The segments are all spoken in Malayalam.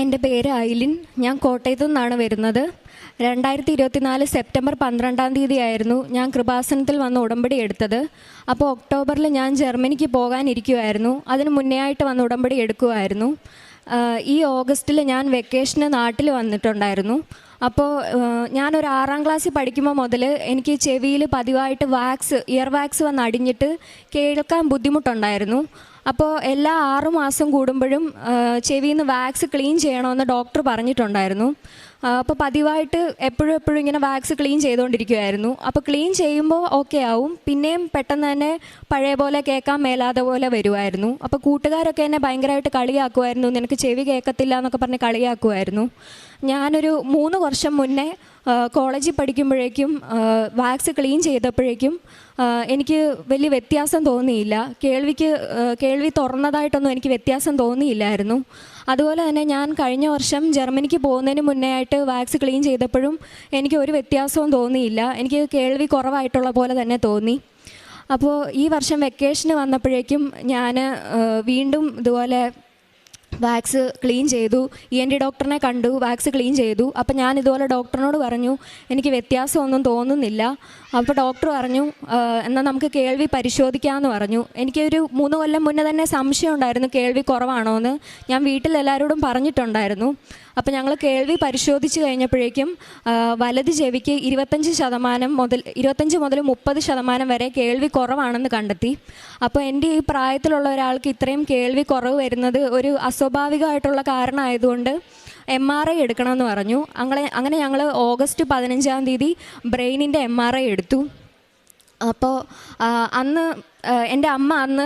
എന്റെ പേര് ഐലിൻ. ഞാൻ കോട്ടയത്തു നിന്നാണ് വരുന്നത്. രണ്ടായിരത്തി ഇരുപത്തിനാല് സെപ്റ്റംബർ പന്ത്രണ്ടാം തീയതി ആയിരുന്നു ഞാൻ കൃപാസനത്തിൽ വന്ന് ഉടമ്പടി എടുത്തത്. അപ്പോൾ ഒക്ടോബറിൽ ഞാൻ ജർമ്മനിക്ക് പോകാനിരിക്കുമായിരുന്നു അതിന് മുന്നേ ആയിട്ട് വന്ന് ഉടമ്പടി എടുക്കുമായിരുന്നു ഈ ഓഗസ്റ്റിൽ ഞാൻ വെക്കേഷന് നാട്ടിൽ വന്നിട്ടുണ്ടായിരുന്നു. അപ്പോൾ ഞാനൊരു ആറാം ക്ലാസ്സിൽ പഠിക്കുമ്പോൾ മുതൽ എനിക്ക് ചെവിയിൽ പതിവായിട്ട് വാക്സ് ഇയർ വാക്സ് വന്ന് അടിഞ്ഞിട്ട് കേൾക്കാൻ ബുദ്ധിമുട്ടുണ്ടായിരുന്നു. അപ്പോൾ എല്ലാ ആറു മാസം കൂടുമ്പോഴും ചെവിയിൽ നിന്ന് വാക്സ് ക്ലീൻ ചെയ്യണമെന്ന് ഡോക്ടർ പറഞ്ഞിട്ടുണ്ടായിരുന്നു. അപ്പോൾ പതിവായിട്ട് എപ്പോഴും എപ്പോഴും ഇങ്ങനെ വാക്സ് ക്ലീൻ ചെയ്തുകൊണ്ടിരിക്കുമായിരുന്നു അപ്പോൾ ക്ലീൻ ചെയ്യുമ്പോൾ ഓക്കെ ആവും. പിന്നെയും പെട്ടെന്ന് തന്നെ പഴയ പോലെ കേൾക്കാൻ മേലാതെ പോലെ വരുമായിരുന്നു അപ്പോൾ കൂട്ടുകാരൊക്കെ എന്നെ ഭയങ്കരമായിട്ട് കളിയാക്കുമായിരുന്നു നിനക്ക് ചെവി കേൾക്കത്തില്ല എന്നൊക്കെ പറഞ്ഞ് കളിയാക്കുമായിരുന്നു ഞാനൊരു മൂന്ന് വർഷം മുന്നേ കോളേജിൽ പഠിക്കുമ്പോഴേക്കും വാക്സ് ക്ലീൻ ചെയ്തപ്പോഴേക്കും എനിക്ക് വലിയ വ്യത്യാസം തോന്നിയില്ല. കേൾവിക്ക് കേൾവി തുറന്നതായിട്ടൊന്നും എനിക്ക് വ്യത്യാസം തോന്നിയില്ലായിരുന്നു. അതുപോലെ തന്നെ ഞാൻ കഴിഞ്ഞ വർഷം ജർമ്മനിക്ക് പോകുന്നതിന് മുന്നേ ആയിട്ട് വാക്സ് ക്ലീൻ ചെയ്തപ്പോഴും എനിക്ക് ഒരു വ്യത്യാസവും തോന്നിയില്ല. എനിക്ക് കേൾവി കുറവായിട്ടുള്ള പോലെ തന്നെ തോന്നി. അപ്പോൾ ഈ വർഷം വെക്കേഷന് വന്നപ്പോഴേക്കും ഞാൻ വീണ്ടും ഇതുപോലെ വാക്സ് ക്ലീൻ ചെയ്തു. ഇ എൻ ഡി ഡോക്ടറിനെ കണ്ടു വാക്സ് ക്ലീൻ ചെയ്തു. അപ്പം ഞാൻ ഇതുപോലെ ഡോക്ടറിനോട് പറഞ്ഞു എനിക്ക് വ്യത്യാസമൊന്നും തോന്നുന്നില്ല. അപ്പോൾ ഡോക്ടർ പറഞ്ഞു "ആ, എന്നാൽ നമുക്ക് കേൾവി പരിശോധിക്കാമെന്ന് പറഞ്ഞു. എനിക്കൊരു മൂന്ന് കൊല്ലം മുന്നേ തന്നെ സംശയം ഉണ്ടായിരുന്നു കേൾവി കുറവാണോ എന്ന് ഞാൻ വീട്ടിൽ എല്ലാവരോടും പറഞ്ഞിട്ടുണ്ടായിരുന്നു. അപ്പോൾ ഞങ്ങൾ കേൾവി പരിശോധിച്ച് കഴിഞ്ഞപ്പോഴേക്കും വലത് ചെവിക്ക് ഇരുപത്തഞ്ച് ശതമാനം മുതൽ ഇരുപത്തഞ്ച് മുതൽ മുപ്പത് ശതമാനം വരെ കേൾവി കുറവാണെന്ന് കണ്ടെത്തി. അപ്പോൾ എന്റെ ഈ പ്രായത്തിലുള്ള ഒരാൾക്ക് ഇത്രയും കേൾവി കുറവ് വരുന്നത് ഒരു അസ്വാഭാവികമായിട്ടുള്ള കാരണമായതുകൊണ്ട് എം ആർ ഐ എടുക്കണമെന്ന് പറഞ്ഞു. അങ്ങനെ അങ്ങനെ ഞങ്ങൾ ഓഗസ്റ്റ് പതിനഞ്ചാം തീയതി ബ്രെയിനിന്റെ എം ആർ ഐ എടുത്തു. അപ്പോൾ അന്ന് എന്റെ അമ്മ അന്ന്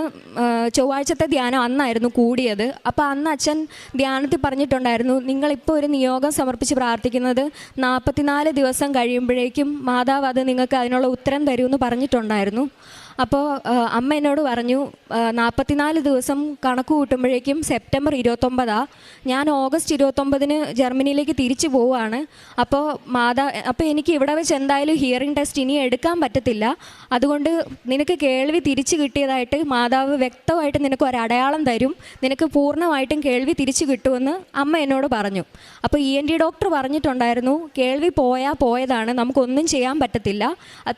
ചൊവ്വാഴ്ചത്തെ ധ്യാനം അന്നായിരുന്നു കൂടിയത്. അപ്പോൾ അന്ന് അച്ഛൻ ധ്യാനത്തിൽ പറഞ്ഞിട്ടുണ്ടായിരുന്നു നിങ്ങളിപ്പോൾ ഒരു നിയോഗം സമർപ്പിച്ച് പ്രാർത്ഥിക്കുന്നത് നാൽപ്പത്തിനാല് ദിവസം കഴിയുമ്പോഴേക്കും മാതാവ് അത് നിങ്ങൾക്ക് അതിനുള്ള ഉത്തരം തരുമെന്ന് പറഞ്ഞിട്ടുണ്ടായിരുന്നു. അപ്പോൾ അമ്മ എന്നോട് പറഞ്ഞു നാൽപ്പത്തിനാല് ദിവസം കണക്ക് കൂട്ടുമ്പോഴേക്കും സെപ്റ്റംബർ ഇരുപത്തൊമ്പതാ. ഞാൻ ഓഗസ്റ്റ് ഇരുപത്തൊമ്പതിന് ജർമ്മനിയിലേക്ക് തിരിച്ചു പോവുകയാണ്. അപ്പോൾ മാതാ അപ്പോൾ എനിക്ക് ഇവിടെ വെച്ച് എന്തായാലും ഹിയറിംഗ് ടെസ്റ്റ് ഇനി എടുക്കാൻ പറ്റത്തില്ല. അതുകൊണ്ട് നിനക്ക് കേൾവി തിരിച്ചു കിട്ടിയതായിട്ട് മാതാവ് വ്യക്തമായിട്ട് നിനക്ക് ഒരു അടയാളം തരും. നിനക്ക് പൂർണമായിട്ടും കേൾവി തിരിച്ചു കിട്ടുമെന്ന് അമ്മ എന്നോട് പറഞ്ഞു. അപ്പോൾ ഇ എൻ ഡി ഡോക്ടർ പറഞ്ഞിട്ടുണ്ടായിരുന്നു കേൾവി പോയാൽ പോയതാണ് നമുക്കൊന്നും ചെയ്യാൻ പറ്റത്തില്ല.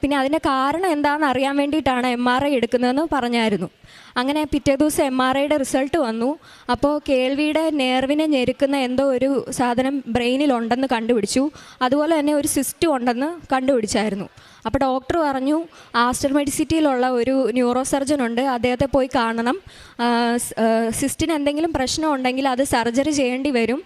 പിന്നെ അതിന്റെ കാരണം എന്താണെന്ന് അറിയാൻ വേണ്ടിയിട്ടാണ് എം ആർ ഐ എടുക്കുന്നതെന്ന് പറഞ്ഞായിരുന്നു. അങ്ങനെ പിറ്റേ ദിവസം എം ആർ ഐയുടെ റിസൾട്ട് വന്നു. അപ്പോൾ കേൾവിയുടെ നേർവിനെ ഞെരുക്കുന്ന എന്തോ ഒരു സാധനം ബ്രെയിനിലുണ്ടെന്ന് കണ്ടുപിടിച്ചു. അതുപോലെ തന്നെ ഒരു സിസ്റ്റം ഉണ്ടെന്ന് കണ്ടുപിടിച്ചായിരുന്നു. അപ്പോൾ ഡോക്ടർ പറഞ്ഞു ആസ്റ്റർ മെഡിസിറ്റിയിലുള്ള ഒരു ന്യൂറോ സർജൻ ഉണ്ട്. അദ്ദേഹത്തെ പോയി കാണണം. സിസ്റ്റിന് എന്തെങ്കിലും പ്രശ്നം ഉണ്ടെങ്കിൽ അത് സർജറി ചെയ്യേണ്ടി വരും.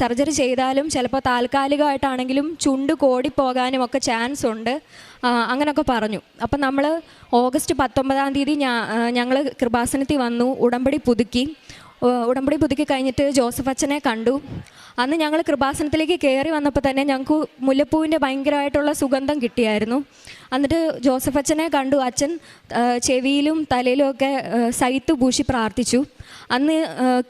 സർജറി ചെയ്താലും ചിലപ്പോൾ താൽക്കാലികമായിട്ടാണെങ്കിലും ചുണ്ട് കോടിപ്പോകാനും ഒക്കെ ചാൻസ് ഉണ്ട്. അങ്ങനെയൊക്കെ പറഞ്ഞു. അപ്പം നമ്മൾ ഓഗസ്റ്റ് പത്തൊമ്പതാം തീയതി ഞങ്ങൾ കൃപാസനത്തിൽ വന്നു ഉടമ്പടി പുതുക്കി. ഉടമ്പടി പുതുക്കി കഴിഞ്ഞിട്ട് ജോസഫ് അച്ഛനെ കണ്ടു. അന്ന് ഞങ്ങൾ കൃപാസനത്തിലേക്ക് കയറി വന്നപ്പോൾ തന്നെ ഞങ്ങൾക്ക് മുല്ലപ്പൂവിന്റെ ഭയങ്കരമായിട്ടുള്ള സുഗന്ധം കിട്ടിയായിരുന്നു. എന്നിട്ട് ജോസഫ് അച്ഛനെ കണ്ടു. അച്ഛൻ ചെവിയിലും തലയിലും ഒക്കെ സൈത്ത് പൂശി പ്രാർത്ഥിച്ചു. അന്ന്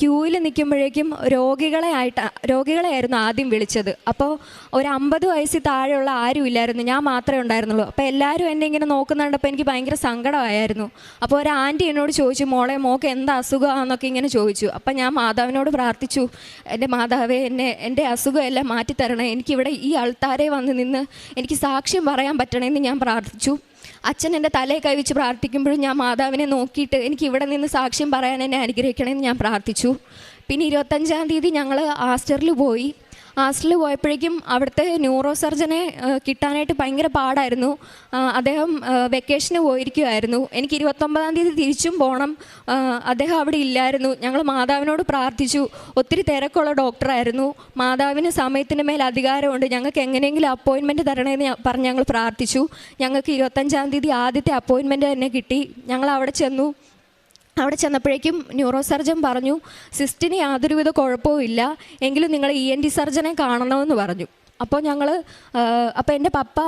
ക്യൂവിൽ നിൽക്കുമ്പോഴേക്കും രോഗികളെ ആയിട്ട് രോഗികളെയായിരുന്നു ആദ്യം വിളിച്ചത്. അപ്പോൾ ഒരു അമ്പത് വയസ്സിൽ താഴെയുള്ള ആരും ഇല്ലായിരുന്നു. ഞാൻ മാത്രമേ ഉണ്ടായിരുന്നുള്ളൂ. അപ്പോൾ എല്ലാവരും എന്നെ ഇങ്ങനെ നോക്കുന്നുണ്ടപ്പോൾ എനിക്ക് ഭയങ്കര സങ്കടമായിരുന്നു. അപ്പോൾ ഒരു ആന്റി എന്നോട് ചോദിച്ചു മോളെ മോക്ക് എന്താ അസുഖമാണെന്നൊക്കെ ഇങ്ങനെ ചോദിച്ചു. അപ്പം ഞാൻ മാതാവിനോട് പ്രാർത്ഥിച്ചു. എന്റെ മാതാവേ എന്നെ എന്റെ അസുഖമെല്ലാം മാറ്റിത്തരണേ. എനിക്കിവിടെ ഈ ആൾത്താരെ വന്ന് നിന്ന് എനിക്ക് സാക്ഷ്യം പറയാൻ പറ്റണമെന്ന് ഞാൻ പ്രാർത്ഥിച്ചു. അച്ഛൻ എന്റെ തലയെ കൈവച്ച് പ്രാർത്ഥിക്കുമ്പോഴും ഞാൻ മാതാവിനെ നോക്കിയിട്ട് എനിക്ക് ഇവിടെ നിന്ന് സാക്ഷ്യം പറയാൻ എന്നെ അനുഗ്രഹിക്കണമെന്ന് ഞാൻ പ്രാർത്ഥിച്ചു. പിന്നെ ഇരുപത്തഞ്ചാം തീയതി ഞങ്ങൾ ആസ്റ്ററിൽ പോയി. ആസ്റ്ററിൽ പോയപ്പോഴേക്കും അവിടുത്തെ ന്യൂറോ സർജനെ കിട്ടാനായിട്ട് ഭയങ്കര പാടായിരുന്നു. അദ്ദേഹം വെക്കേഷന് പോയിരിക്കുമായിരുന്നു എനിക്ക് ഇരുപത്തൊമ്പതാം തീയതി തിരിച്ചും പോകണം അദ്ദേഹം അവിടെ ഇല്ലായിരുന്നു. ഞങ്ങൾ മാതാവിനോട് പ്രാർത്ഥിച്ചു. ഒത്തിരി തിരക്കുള്ള ഡോക്ടറായിരുന്നു. മാതാവിന് സമയത്തിന് മേൽ അധികാരമുണ്ട്. ഞങ്ങൾക്ക് എങ്ങനെയെങ്കിലും അപ്പോയിൻമെന്റ് തരണമെന്ന് പറഞ്ഞ് ഞങ്ങൾ പ്രാർത്ഥിച്ചു. ഞങ്ങൾക്ക് ഇരുപത്തഞ്ചാം തീയതി ആദ്യത്തെ അപ്പോയിൻമെന്റ് തന്നെ കിട്ടി. ഞങ്ങൾ അവിടെ ചെന്നു. അവിടെ ചെന്നപ്പോഴേക്കും ന്യൂറോ സർജൻ പറഞ്ഞു സിസ്റ്റിന് യാതൊരുവിധ കുഴപ്പവും ഇല്ല എങ്കിലും നിങ്ങൾ ഇ എൻ ടി സർജനെ കാണണമെന്ന് പറഞ്ഞു. അപ്പോൾ ഞങ്ങൾ അപ്പോൾ എന്റെ പപ്പ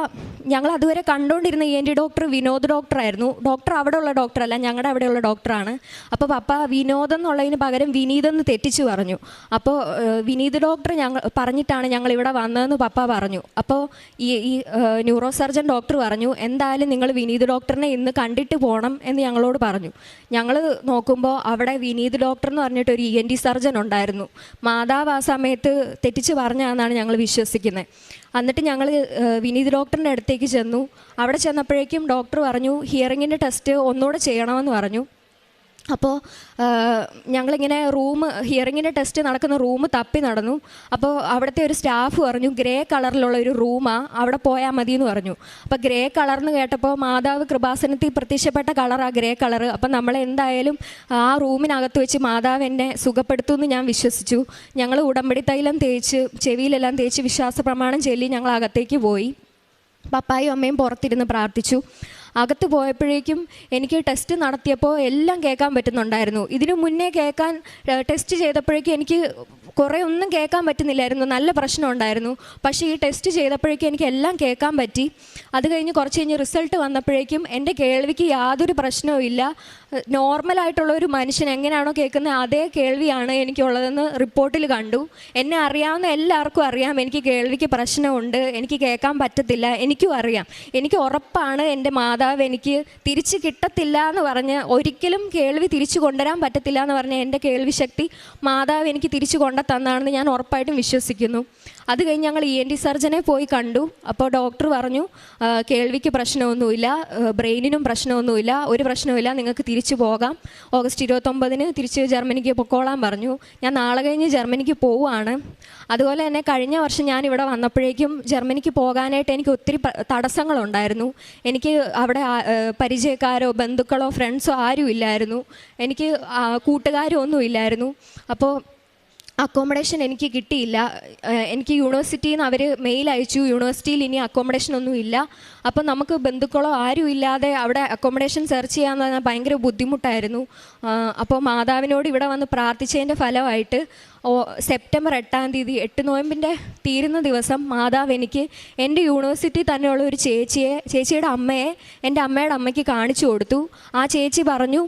ഞങ്ങൾ അതുവരെ കണ്ടുകൊണ്ടിരുന്ന E N T doctor Vinod ഡോക്ടറായിരുന്നു. Doctor അവിടെ ഉള്ള ഡോക്ടറല്ല ഞങ്ങളുടെ അവിടെയുള്ള ഡോക്ടറാണ്. അപ്പോൾ പപ്പ വിനോദ് എന്നുള്ളതിന് പകരം വിനീത് എന്ന് തെറ്റിച്ച് പറഞ്ഞു. അപ്പോൾ വിനീത് ഡോക്ടർ ഞങ്ങൾ പറഞ്ഞിട്ടാണ് ഞങ്ങൾ ഇവിടെ വന്നതെന്ന് പപ്പ പറഞ്ഞു. അപ്പോൾ ഈ ഈ ന്യൂറോ സർജൻ ഡോക്ടർ പറഞ്ഞു എന്തായാലും നിങ്ങൾ വിനീത് ഡോക്ടറിനെ ഇന്ന് കണ്ടിട്ട് പോകണം എന്ന് ഞങ്ങളോട് പറഞ്ഞു. ഞങ്ങൾ നോക്കുമ്പോൾ അവിടെ വിനീത് ഡോക്ടർ എന്ന് പറഞ്ഞിട്ട് ഒരു ഇ എൻ ഡി സർജൻ ഉണ്ടായിരുന്നു. മാതാവ് ആ സമയത്ത് തെറ്റിച്ച് പറഞ്ഞാണെന്നാണ് ഞങ്ങൾ വിശ്വസിക്കുന്നത്. എന്നിട്ട് ഞങ്ങൾ വിനീത് ഡോക്ടറിന്റെ അടുത്തേക്ക് ചെന്നു. അവിടെ ചെന്നപ്പോഴേക്കും ഡോക്ടർ പറഞ്ഞു ഹിയറിങ്ങിന്റെ ടെസ്റ്റ് ഒന്നുകൂടെ ചെയ്യണമെന്ന് പറഞ്ഞു. അപ്പോൾ ഞങ്ങളിങ്ങനെ റൂം ഹിയറിങ്ങിന്റെ ടെസ്റ്റ് നടക്കുന്ന റൂം തപ്പി നടന്നു. അപ്പോൾ അവിടുത്തെ ഒരു സ്റ്റാഫ് പറഞ്ഞു ഗ്രേ കളറിലുള്ള ഒരു റൂമാണ് അവിടെ പോയാൽ മതി എന്ന് പറഞ്ഞു. അപ്പോൾ ഗ്രേ കളർന്ന് കേട്ടപ്പോൾ മാതാവ് കൃപാസനത്തിൽ പ്രത്യക്ഷപ്പെട്ട കളറാണ് ഗ്രേ കളർ അപ്പം നമ്മൾ എന്തായാലും ആ റൂമിനകത്ത് വെച്ച് മാതാവ് എന്നെ സുഖപ്പെടുത്തുമെന്ന് ഞാൻ വിശ്വസിച്ചു. ഞങ്ങൾ ഉടമ്പടി തൈലം തേച്ച് ചെവിയിലെല്ലാം തേച്ച് വിശ്വാസ പ്രമാണം ചൊല്ലി ഞങ്ങൾ അകത്തേക്ക് പോയി. പപ്പായും അമ്മയും പുറത്തിരുന്ന് പ്രാർത്ഥിച്ചു. അകത്ത് പോയപ്പോഴേക്കും എനിക്ക് ടെസ്റ്റ് നടത്തിയപ്പോൾ എല്ലാം കേൾക്കാൻ പറ്റുന്നുണ്ടായിരുന്നു. ഇതിനു മുന്നേ കേൾക്കാൻ ടെസ്റ്റ് ചെയ്തപ്പോഴേക്കും എനിക്ക് കുറേ ഒന്നും കേൾക്കാൻ പറ്റുന്നില്ലായിരുന്നു. നല്ല പ്രശ്നം ഉണ്ടായിരുന്നു. പക്ഷേ ഈ ടെസ്റ്റ് ചെയ്തപ്പോഴേക്കും എനിക്ക് എല്ലാം കേൾക്കാൻ പറ്റി. അത് കഴിഞ്ഞ് കുറച്ച് കഴിഞ്ഞ് റിസൾട്ട് വന്നപ്പോഴേക്കും എന്റെ കേൾവിക്ക് യാതൊരു പ്രശ്നവും ഇല്ല. നോർമലായിട്ടുള്ള ഒരു മനുഷ്യൻ എങ്ങനെയാണോ കേൾക്കുന്നത് അതേ കേൾവിയാണ് എനിക്കുള്ളതെന്ന് റിപ്പോർട്ടിൽ കണ്ടു. എന്നെ അറിയാവുന്ന എല്ലാവർക്കും അറിയാം. എനിക്ക് കേൾവിക്ക് പ്രശ്നമുണ്ട്. എനിക്ക് കേൾക്കാൻ പറ്റത്തില്ല. എനിക്കും അറിയാം. എനിക്ക് ഉറപ്പാണ് എന്റെ മാതാവ് എനിക്ക് തിരിച്ച് കിട്ടത്തില്ല എന്ന് പറഞ്ഞ് ഒരിക്കലും കേൾവി തിരിച്ചു കൊണ്ടുവരാൻ പറ്റത്തില്ല എന്ന് പറഞ്ഞ എന്റെ കേൾവി ശക്തി മാതാവ് എനിക്ക് തിരിച്ചു കൊണ്ടു തന്നാണെന്ന് ഞാൻ ഉറപ്പായിട്ടും വിശ്വസിക്കുന്നു. അത് കഴിഞ്ഞ് ഞങ്ങൾ ഇ എൻ ടി സർജനെ പോയി കണ്ടു. അപ്പോൾ ഡോക്ടർ പറഞ്ഞു കേൾവിക്ക് പ്രശ്നമൊന്നുമില്ല. ബ്രെയിനിനും പ്രശ്നമൊന്നുമില്ല. ഒരു പ്രശ്നമില്ല നിങ്ങൾക്ക് തിരിച്ചു പോകാം. ഓഗസ്റ്റ് ഇരുപത്തൊമ്പതിന് തിരിച്ച് ജർമ്മനിക്ക് പൊക്കോളാൻ പറഞ്ഞു. ഞാൻ നാളെ കഴിഞ്ഞ് ജർമ്മനിക്ക് പോവുകയാണ്. അതുപോലെ തന്നെ കഴിഞ്ഞ വർഷം ഞാൻ ഇവിടെ വന്നപ്പോഴേക്കും ജർമ്മനിക്ക് പോകാനായിട്ട് എനിക്ക് ഒത്തിരി തടസ്സങ്ങളുണ്ടായിരുന്നു. എനിക്ക് അവിടെ പരിചയക്കാരോ ബന്ധുക്കളോ ഫ്രണ്ട്സോ ആരും ഇല്ലായിരുന്നു എനിക്ക് കൂട്ടുകാരും ഒന്നും ഇല്ലായിരുന്നു അപ്പോൾ അക്കോമഡേഷൻ എനിക്ക് കിട്ടിയില്ല. എനിക്ക് യൂണിവേഴ്സിറ്റിയിൽ നിന്ന് അവർ മെയിൽ അയച്ചു. യൂണിവേഴ്സിറ്റിയിൽ ഇനി അക്കോമഡേഷൻ ഒന്നും ഇല്ല. അപ്പം നമുക്ക് ബന്ധുക്കളോ ആരും ഇല്ലാതെ അവിടെ അക്കോമഡേഷൻ സെർച്ച് ചെയ്യാന്ന് പറഞ്ഞാൽ ഭയങ്കര ബുദ്ധിമുട്ടായിരുന്നു. അപ്പോൾ മാതാവിനോട് ഇവിടെ വന്ന് പ്രാർത്ഥിച്ചതിന്റെ ഫലമായിട്ട് സെപ്റ്റംബർ എട്ടാം തീയതി എട്ട് നോയമ്പിന്റെ തീരുന്ന ദിവസം മാതാവ് എനിക്ക് എന്റെ യൂണിവേഴ്സിറ്റി തന്നെയുള്ള ഒരു ചേച്ചിയെ ചേച്ചിയുടെ അമ്മയെ എന്റെ അമ്മയുടെ അമ്മയ്ക്ക് കാണിച്ചു കൊടുത്തു. ആ ചേച്ചി പറഞ്ഞു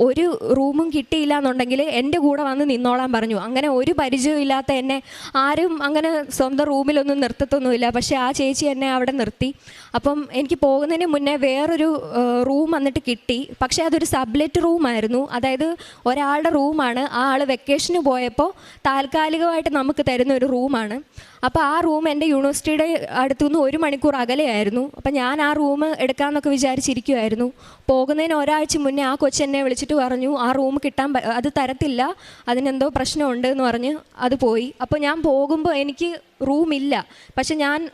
ഒരു റൂമും കിട്ടിയില്ല എന്നുണ്ടെങ്കിൽ എന്റെ കൂടെ വന്ന് നിന്നോളാൻ പറഞ്ഞു. അങ്ങനെ ഒരു പരിചയമില്ലാത്ത എന്നെ ആരും അങ്ങനെ സ്വന്തം റൂമിലൊന്നും നിർത്തത്തൊന്നുമില്ല. പക്ഷേ ആ ചേച്ചി എന്നെ അവിടെ നിർത്തി. അപ്പം എനിക്ക് പോകുന്നതിന് മുന്നേ വേറൊരു റൂം വന്നിട്ട് കിട്ടി. പക്ഷേ അതൊരു സബ്ലെറ്റ് റൂമായിരുന്നു. അതായത് ഒരാളുടെ റൂമാണ്. ആ ആൾ വെക്കേഷന് പോയപ്പോൾ താൽക്കാലികമായിട്ട് നമുക്ക് തരുന്ന ഒരു റൂമാണ്. അപ്പോൾ ആ റൂം എന്റെ യൂണിവേഴ്സിറ്റിയുടെ അടുത്തു നിന്ന് ഒരു മണിക്കൂർ അകലെയായിരുന്നു. അപ്പോൾ ഞാൻ ആ റൂം എടുക്കാമെന്നൊക്കെ വിചാരിച്ചിരിക്കുമായിരുന്നു പോകുന്നതിന് ഒരാഴ്ച മുന്നേ ആ കൊച്ചെന്നെ വിളിച്ചിട്ട് പറഞ്ഞു ആ റൂം കിട്ടാൻ അത് തരത്തില്ല. അതിനെന്തോ പ്രശ്നമുണ്ട് എന്ന് പറഞ്ഞ് അത് പോയി. അപ്പോൾ ഞാൻ പോകുമ്പോൾ എനിക്ക് റൂമില്ല. പക്ഷെ ഞാൻ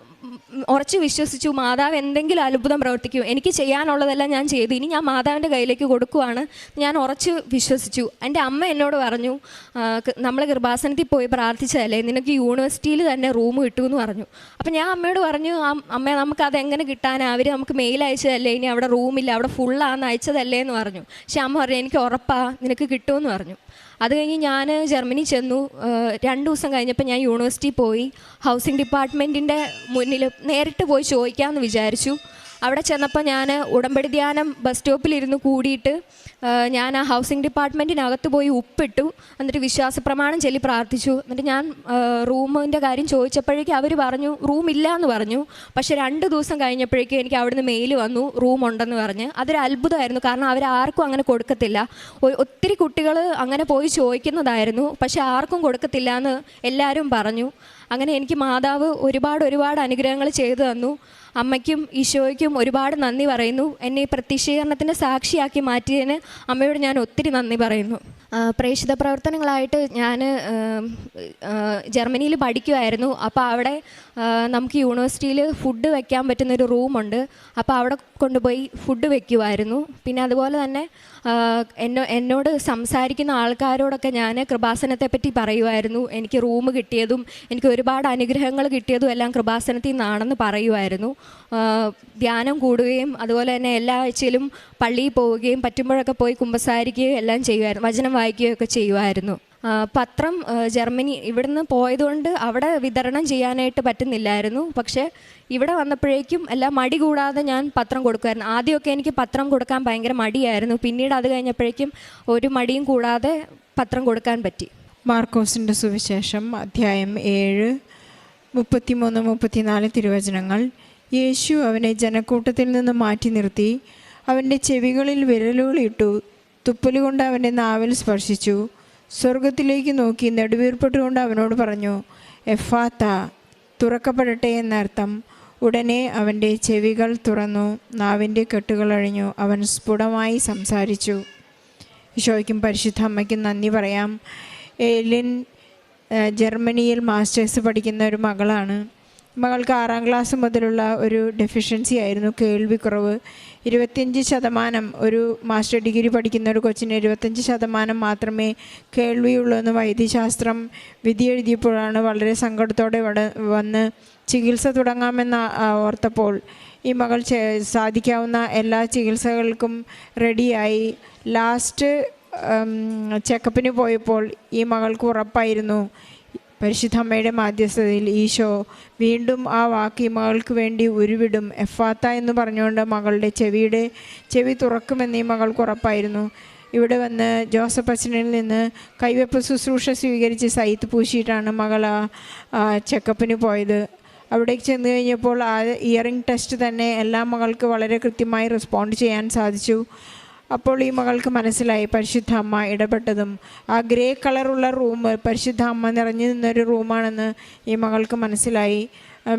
ഉറച്ച് വിശ്വസിച്ചു മാതാവ് എന്തെങ്കിലും അത്ഭുതം പ്രവർത്തിക്കും. എനിക്ക് ചെയ്യാനുള്ളതെല്ലാം ഞാൻ ചെയ്തു. ഇനി ഞാൻ മാതാവിന്റെ കയ്യിലേക്ക് കൊടുക്കുവാണ്. ഞാൻ ഉറച്ച് വിശ്വസിച്ചു. എന്റെ അമ്മ എന്നോട് പറഞ്ഞു നമ്മൾ കൃപാസനത്തിൽ പോയി പ്രാർത്ഥിച്ചതല്ലേ? നിനക്ക് യൂണിവേഴ്സിറ്റിയിൽ തന്നെ റൂം കിട്ടുമെന്ന് പറഞ്ഞു. അപ്പം ഞാൻ അമ്മയോട് പറഞ്ഞു അമ്മ നമുക്ക് അതെങ്ങനെ കിട്ടാനാ? അവർ നമുക്ക് മെയിൽ അയച്ചതല്ലേ? ഇനി അവിടെ റൂമില്ല. അവിടെ ഫുള്ളാന്ന് അയച്ചതല്ലേ എന്ന് പറഞ്ഞു. പക്ഷെ അമ്മ പറഞ്ഞു എനിക്ക് ഉറപ്പാ. നിനക്ക് കിട്ടുമെന്ന് പറഞ്ഞു. അത് കഴിഞ്ഞ് ഞാൻ ജർമ്മനി ചെന്നു. രണ്ട് ദിവസം കഴിഞ്ഞപ്പോൾ ഞാൻ യൂണിവേഴ്സിറ്റി പോയി. ഹൗസിംഗ് ഡിപ്പാർട്ട്മെന്റിന്റെ മുന്നിൽ നേരിട്ട് പോയി ചോദിക്കാമെന്ന് വിചാരിച്ചു. അവിടെ ചെന്നപ്പോൾ ഞാൻ ഉടമ്പടി ധ്യാനം ബസ് സ്റ്റോപ്പിലിരുന്ന് കൂടിയിട്ട് ഞാൻ ആ ഹൗസിംഗ് ഡിപ്പാർട്ട്മെന്റിനകത്ത് പോയി ഉപ്പിട്ടു. എന്നിട്ട് വിശ്വാസ പ്രമാണം ചൊല്ലി പ്രാർത്ഥിച്ചു. എന്നിട്ട് ഞാൻ റൂമിന്റെ കാര്യം ചോദിച്ചപ്പോഴേക്കും അവർ പറഞ്ഞു റൂമില്ല എന്ന് പറഞ്ഞു. പക്ഷേ രണ്ട് ദിവസം കഴിഞ്ഞപ്പോഴേക്കും എനിക്ക് അവിടുന്ന് മെയിൽ വന്നു റൂം ഉണ്ടെന്ന് പറഞ്ഞ്. അതൊരു അത്ഭുതമായിരുന്നു. കാരണം അവർ ആർക്കും അങ്ങനെ കൊടുക്കത്തില്ല. ഒത്തിരി കുട്ടികൾ അങ്ങനെ പോയി ചോദിക്കുന്നതായിരുന്നു. പക്ഷെ ആർക്കും കൊടുക്കത്തില്ല എന്ന് എല്ലാവരും പറഞ്ഞു. അങ്ങനെ എനിക്ക് മാതാവ് ഒരുപാട് ഒരുപാട് അനുഗ്രഹങ്ങൾ ചെയ്തു തന്നു. അമ്മയ്ക്കും ഈശോയ്ക്കും ഒരുപാട് നന്ദി പറയുന്നു. എന്നെ ഈ പ്രത്യക്ഷീകരണത്തിന്റെ സാക്ഷിയാക്കി മാറ്റിയതിന് അമ്മയോട് ഞാൻ ഒത്തിരി നന്ദി പറയുന്നു. പ്രേക്ഷിത പ്രവർത്തനങ്ങളായിട്ട് ഞാൻ ജർമ്മനിയിൽ പഠിക്കുമായിരുന്നു അപ്പോൾ അവിടെ നമുക്ക് യൂണിവേഴ്സിറ്റിയിൽ ഫുഡ് വയ്ക്കാൻ പറ്റുന്നൊരു റൂമുണ്ട്. അപ്പോൾ അവിടെ കൊണ്ടുപോയി ഫുഡ് വെക്കുമായിരുന്നു പിന്നെ അതുപോലെ തന്നെ എന്നോ എന്നോട് സംസാരിക്കുന്ന ആൾക്കാരോടൊക്കെ ഞാൻ കൃപാസനത്തെ പറ്റി പറയുമായിരുന്നു എനിക്ക് റൂം കിട്ടിയതും എനിക്ക് ഒരുപാട് അനുഗ്രഹങ്ങൾ കിട്ടിയതും എല്ലാം കൃപാസനത്തിൽ നിന്നാണെന്ന് പറയുമായിരുന്നു ധ്യാനം കൂടുകയും അതുപോലെ തന്നെ എല്ലാ ആഴ്ചയിലും പള്ളിയിൽ പോവുകയും പറ്റുമ്പോഴൊക്കെ പോയി കുമ്പസാരിക്കുകയും എല്ലാം ചെയ്യുമായിരുന്നു വചനം വായിക്കുകയൊക്കെ ചെയ്യുമായിരുന്നു പത്രം ജർമ്മനി ഇവിടുന്ന് പോയതുകൊണ്ട് അവിടെ വിതരണം ചെയ്യാനായിട്ട് പറ്റുന്നില്ലായിരുന്നു. പക്ഷേ ഇവിടെ വന്നപ്പോഴേക്കും എല്ലാം മടി കൂടാതെ ഞാൻ പത്രം കൊടുക്കുമായിരുന്നു ആദ്യമൊക്കെ എനിക്ക് പത്രം കൊടുക്കാൻ ഭയങ്കര മടിയായിരുന്നു. പിന്നീട് അത് കഴിഞ്ഞപ്പോഴേക്കും ഒരു മടിയും കൂടാതെ പത്രം കൊടുക്കാൻ പറ്റി. മാർക്കോസിന്റെ സുവിശേഷം അധ്യായം ഏഴ് മുപ്പത്തിമൂന്ന് മുപ്പത്തിനാല് തിരുവചനങ്ങൾ. യേശു അവനെ ജനക്കൂട്ടത്തിൽ നിന്ന് മാറ്റി നിർത്തി അവന്റെ ചെവികളിൽ വിരലുകളിട്ടു തുപ്പലുകൊണ്ട് അവന്റെ നാവിൽ സ്പർശിച്ചു. സ്വർഗത്തിലേക്ക് നോക്കി നെടുവീർപ്പെട്ടുകൊണ്ട് അവനോട് പറഞ്ഞു എഫാത്ത തുറക്കപ്പെടട്ടെ എന്നർത്ഥം. ഉടനെ അവന്റെ ചെവികൾ തുറന്നു നാവിന്റെ കെട്ടുകൾ അഴിഞ്ഞു അവൻ സ്ഫുടമായി സംസാരിച്ചു. ഈശോയ്ക്കും പരിശുദ്ധ അമ്മയ്ക്കും നന്ദി പറയാം. എലിൻ ജർമ്മനിയിൽ മാസ്റ്റേഴ്സ് പഠിക്കുന്ന ഒരു മകളാണ്. മകൾക്ക് ആറാം ക്ലാസ് മുതലുള്ള ഒരു ഡെഫിഷ്യൻസി ആയിരുന്നു കേൾവിക്കുറവ്. ഇരുപത്തിയഞ്ച് ശതമാനം ഒരു മാസ്റ്റർ ഡിഗ്രി പഠിക്കുന്ന ഒരു കൊച്ചിന് ഇരുപത്തഞ്ച് ശതമാനം മാത്രമേ കേൾവിയുള്ളൂ എന്ന് വൈദ്യശാസ്ത്രം വിധി എഴുതിയപ്പോഴാണ് വളരെ സങ്കടത്തോടെ വന്ന് ചികിത്സ തുടങ്ങാമെന്ന് ഓർത്തപ്പോൾ. ഈ മകൾ സാധിക്കാവുന്ന എല്ലാ ചികിത്സകൾക്കും റെഡിയായി. ലാസ്റ്റ് ചെക്കപ്പിന് പോയപ്പോൾ ഈ മകൾക്ക് ഉറപ്പായിരുന്നു. പരിശുദ്ധ അമ്മയുടെ മാധ്യസ്ഥതയിൽ ഈശോ വീണ്ടും ആ വാക്ക് മകൾക്ക് വേണ്ടി ഉരുവിടും. എഫാത്ത എന്ന് പറഞ്ഞുകൊണ്ട് മകളുടെ ചെവിയുടെ ചെവി തുറക്കുമെന്ന് ഈ മകൾക്ക് ഉറപ്പായിരുന്നു. ഇവിടെ വന്ന് ജോസഫ് അച്ഛനിൽ നിന്ന് കൈവെപ്പ് ശുശ്രൂഷ സ്വീകരിച്ച് സൈത്ത് പൂശിയിട്ടാണ് മകൾ ആ ചെക്കപ്പിന് പോയത്. അവിടേക്ക് ചെന്ന് കഴിഞ്ഞപ്പോൾ ആ ഇയറിംഗ് ടെസ്റ്റ് തന്നെ എല്ലാ മകൾക്ക് വളരെ കൃത്യമായി റെസ്പോണ്ട് ചെയ്യാൻ സാധിച്ചു. അപ്പോൾ ഈ മകൾക്ക് മനസ്സിലായി. പരിശുദ്ധ അമ്മ ഇടപെട്ടതും. ആ ഗ്രേ കളറുള്ള റൂം പരിശുദ്ധ അമ്മ നിറഞ്ഞു നിന്നൊരു റൂമാണെന്ന് ഈ മകൾക്ക് മനസ്സിലായി.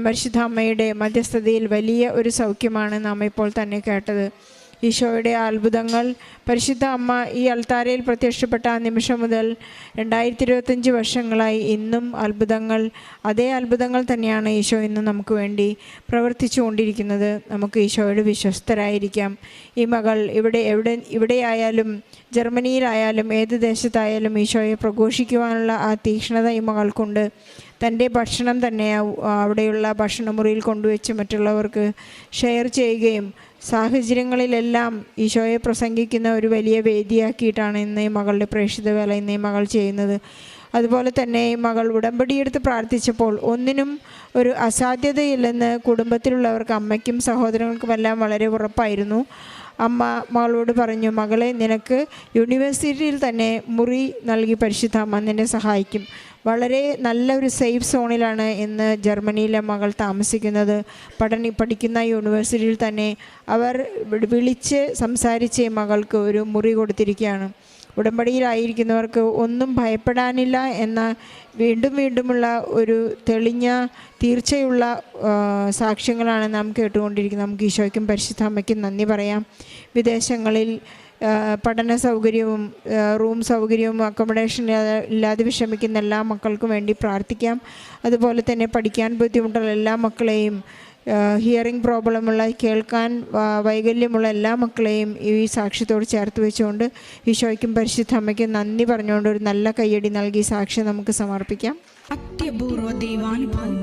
പരിശുദ്ധ അമ്മയുടെ മധ്യസ്ഥതയിൽ വലിയ ഒരു സൗഖ്യമാണ് നാം ഇപ്പോൾ തന്നെ കേട്ടത്. ഈശോയുടെ അത്ഭുതങ്ങൾ. പരിശുദ്ധ അമ്മ ഈ അൾത്താരയിൽ പ്രത്യക്ഷപ്പെട്ട ആ നിമിഷം മുതൽ രണ്ടായിരത്തി ഇരുപത്തഞ്ച് വർഷങ്ങളായി ഇന്നും അത്ഭുതങ്ങൾ അതേ അത്ഭുതങ്ങൾ തന്നെയാണ് ഈശോ ഇന്ന് നമുക്ക് വേണ്ടി പ്രവർത്തിച്ചു കൊണ്ടിരിക്കുന്നത് നമുക്ക് ഈശോയുടെ വിശ്വസ്തരായിരിക്കാം. ഈ മകൾ ഇവിടെ എവിടെ ഇവിടെയായാലും ജർമ്മനിയിലായാലും ഏത് ദേശത്തായാലും ഈശോയെ പ്രഘോഷിക്കുവാനുള്ള ആ തീക്ഷ്ണത ഈ മകൾക്കുണ്ട്. തന്റെ ഭക്ഷണം തന്നെ അവിടെയുള്ള ഭക്ഷണമുറിയിൽ കൊണ്ടുവച്ച് മറ്റുള്ളവർക്ക് ഷെയർ ചെയ്യുകയും സാഹചര്യങ്ങളിലെല്ലാം ഈശോയെ പ്രസംഗിക്കുന്ന ഒരു വലിയ വേദിയാക്കിയിട്ടാണ് ഇന്ന് ഈ മകളുടെ പ്രേക്ഷിത വേല ഇന്ന് ഈ മകൾ ചെയ്യുന്നത്. അതുപോലെ തന്നെ ഈ മകൾ ഉടമ്പടിയെടുത്ത് പ്രാർത്ഥിച്ചപ്പോൾ ഒന്നിനും ഒരു അസാധ്യതയില്ലെന്ന് കുടുംബത്തിലുള്ളവർക്ക് അമ്മയ്ക്കും സഹോദരങ്ങൾക്കുമെല്ലാം വളരെ ഉറപ്പായിരുന്നു. അമ്മ മകളോട് പറഞ്ഞു മകളെ നിനക്ക് യൂണിവേഴ്സിറ്റിയിൽ തന്നെ മുറി നൽകി പരിശുദ്ധ അമ്മ നിന്നെ സഹായിക്കും. വളരെ നല്ല ഒരു സേഫ് സോണിലാണ് ഇന്ന് ജർമ്മനിയിലെ മകൾ താമസിക്കുന്നത്. പഠന പഠിക്കുന്ന യൂണിവേഴ്സിറ്റിയിൽ തന്നെ അവർ വിളിച്ച് സംസാരിച്ച് മകൾക്ക് ഒരു മുറി കൊടുത്തിരിക്കുകയാണ്. ഉടമ്പടിയിലായിരിക്കുന്നവർക്ക് ഒന്നും ഭയപ്പെടാനില്ല എന്ന വീണ്ടും വീണ്ടുമുള്ള ഒരു തെളിഞ്ഞ തീർച്ചയുള്ള സാക്ഷ്യങ്ങളാണ് നാം കേട്ടുകൊണ്ടിരിക്കുന്നത്. നമുക്ക് ഈശോയ്ക്കും പരിശുദ്ധാമയ്ക്കും നന്ദി പറയാം. വിദേശങ്ങളിൽ പഠന സൗകര്യവും റൂം സൗകര്യവും അക്കോമഡേഷൻ ഇല്ലാതെ വിഷമിക്കുന്ന എല്ലാ മക്കൾക്കും വേണ്ടി പ്രാർത്ഥിക്കാം. അതുപോലെ തന്നെ പഠിക്കാൻ ബുദ്ധിമുട്ടുള്ള എല്ലാ മക്കളെയും ഹിയറിംഗ് പ്രോബ്ലമുള്ള കേൾക്കാൻ വൈകല്യമുള്ള എല്ലാ മക്കളെയും ഈ സാക്ഷ്യത്തോട് ചേർത്ത് വെച്ചുകൊണ്ട് ഈശോയ്ക്കും പരിശുദ്ധ അമ്മയ്ക്കും നന്ദി പറഞ്ഞുകൊണ്ട് ഒരു നല്ല കയ്യടി നൽകി സാക്ഷ്യം നമുക്ക് സമർപ്പിക്കാം. അത്യപൂർവ ദൈവാനുഭവം.